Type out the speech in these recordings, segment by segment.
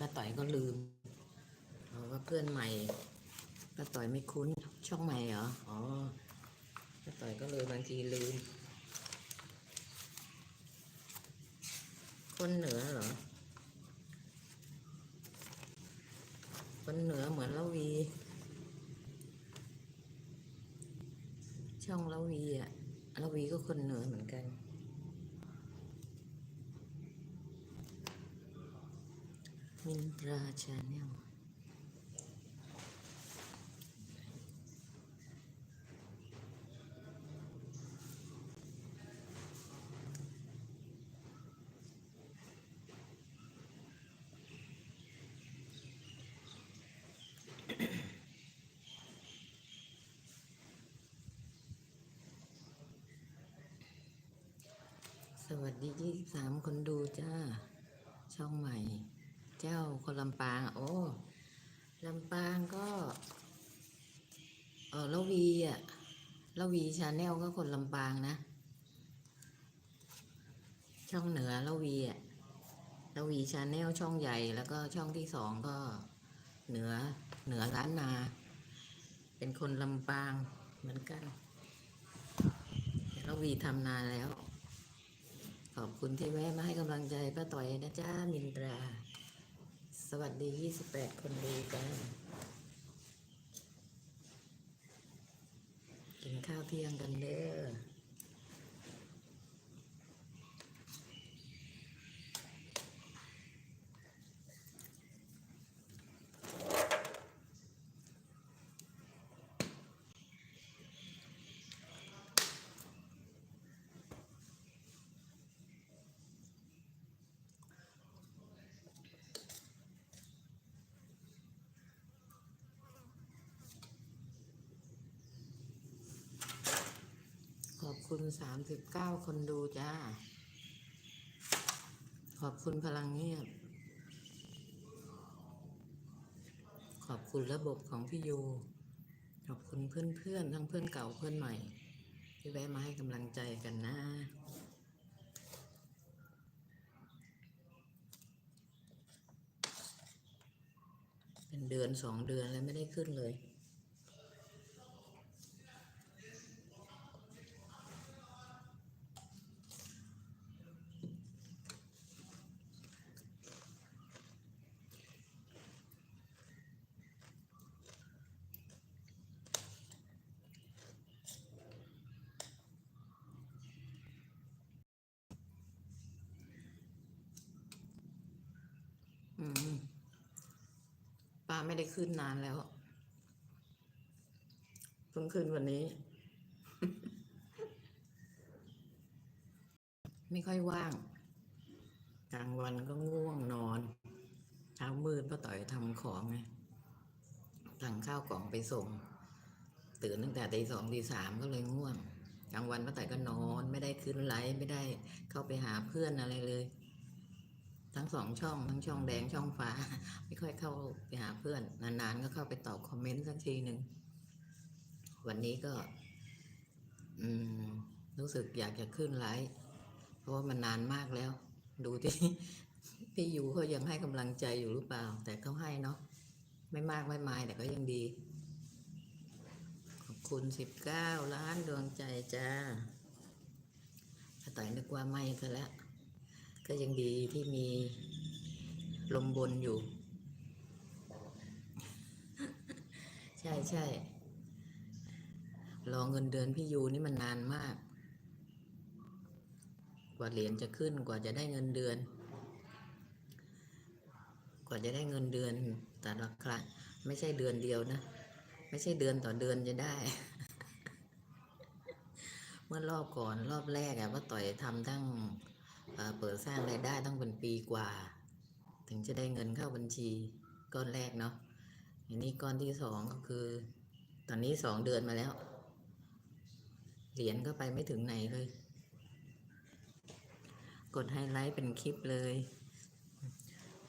ป้าต่อยก็ลืมเพราะว่าเพื่อนใหม่ป้าต่อยไม่คุ้นช่องใหม่เหรออ๋อป้าต่อยก็เลยบางทีลืม คนเหนือเหรอ คนเหนือเหมือนละวี ช่องละวีอะละวีก็คนเหนือเหมือนกัน มินตราชาแนลสวัสดียี่สามคนดูจ้า ช่องใหม่ เจ้าคนลำปางโอ้ลำปางก็เออละวีอะละวีชาแนลก็คนลำปางนะ ช่องเหนือละวีอะละวีชาแนลช่องใหญ่แล้วก็ช่องที่สองก็เหนือเหนือล้านนา เป็นคนลำปางเหมือนกันละวีทำนานแล้ว ขอบคุณที่แวะมาให้กำลังใจป้าต่อยนะจ้ามินตรา สวัสดี 28 คนดูกันกินข้าวเที่ยงกันเด้อ ขอบคุณ39คนดูจ้า ขอบคุณพลังเงียบ ขอบคุณระบบของพี่ยูขอบคุณเพื่อนๆ ทั้งเพื่อนเก่าเพื่อนใหม่ ที่แวะมาให้กำลังใจกันนะเป็นเดือนสองเดือนแล้วไม่ได้ขึ้นเลย อืมป้าไม่ได้ขึ้นนานแล้วเพิ่งขึ้นวันนี้ ไม่ค่อยว่าง กลางวันก็ง่วงนอนเช้ามืดป้าต่อยทำของไงสั่งข้าวกล่องไปส่ง ตื่นตั้งแต่ตีสองตีสามก็เลยง่วงกลางวันป้าต่อยก็นอน ไม่ได้ขึ้นไลฟ์ไม่ได้เข้าไปหาเพื่อนอะไรเลย ทั้งสองช่อง ทั้งช่องแดงช่องฟ้า ไม่ค่อยเข้าไปหาเพื่อน นานๆ ก็เข้าไปตอบคอมเมนต์สักทีหนึ่งวันนี้ก็ อืม รู้สึกอยากจะขึ้นไลฟ์เพราะว่ามันนานมากแล้ว ดูที่พี่ยูเขายังให้กำลังใจอยู่หรือเปล่า แต่เขาให้เนาะไม่มากไม่มายแต่ก็ยังดี ขอบคุณสิบเก้าล้านดวงใจจ้าถ้าต่อยนึกว่าไม่ซะแล้ว ก็ยังดีที่มีลมบนอยู่ ใช่ใช่รอเงินเดือนพี่ยูนี่มันนานมาก กว่าเหรียญจะขึ้นกว่าจะได้เงินเดือน กว่าจะได้เงินเดือนแต่ละครั้งไม่ใช่เดือนเดียวนะ ไม่ใช่เดือนต่อเดือนจะได้ เมื่อรอบก่อนรอบแรกอะว่าต่อยทำตั้ง เปิดสร้างรายได้ต้องเป็นปีกว่า ถึงจะได้เงินเข้าบัญชีก้อนแรกเนาะอันนี้ก้อนที่สองก็คือ ตอนนี้สองเดือนมาแล้ว เหรียญก็ไปไม่ถึงไหนเลย กดไฮไลท์เป็นคลิปเลย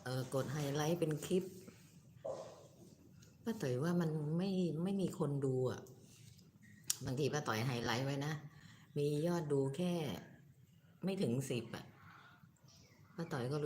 เออกดไฮไลท์เป็นคลิปป้าต่อยว่ามันไม่ไม่มีคนดูอะบางทีป้าต่อยไฮไลท์ไว้นะ มียอดดูแค่ไม่ถึงสิบอะ ป้าต่อยก็เลย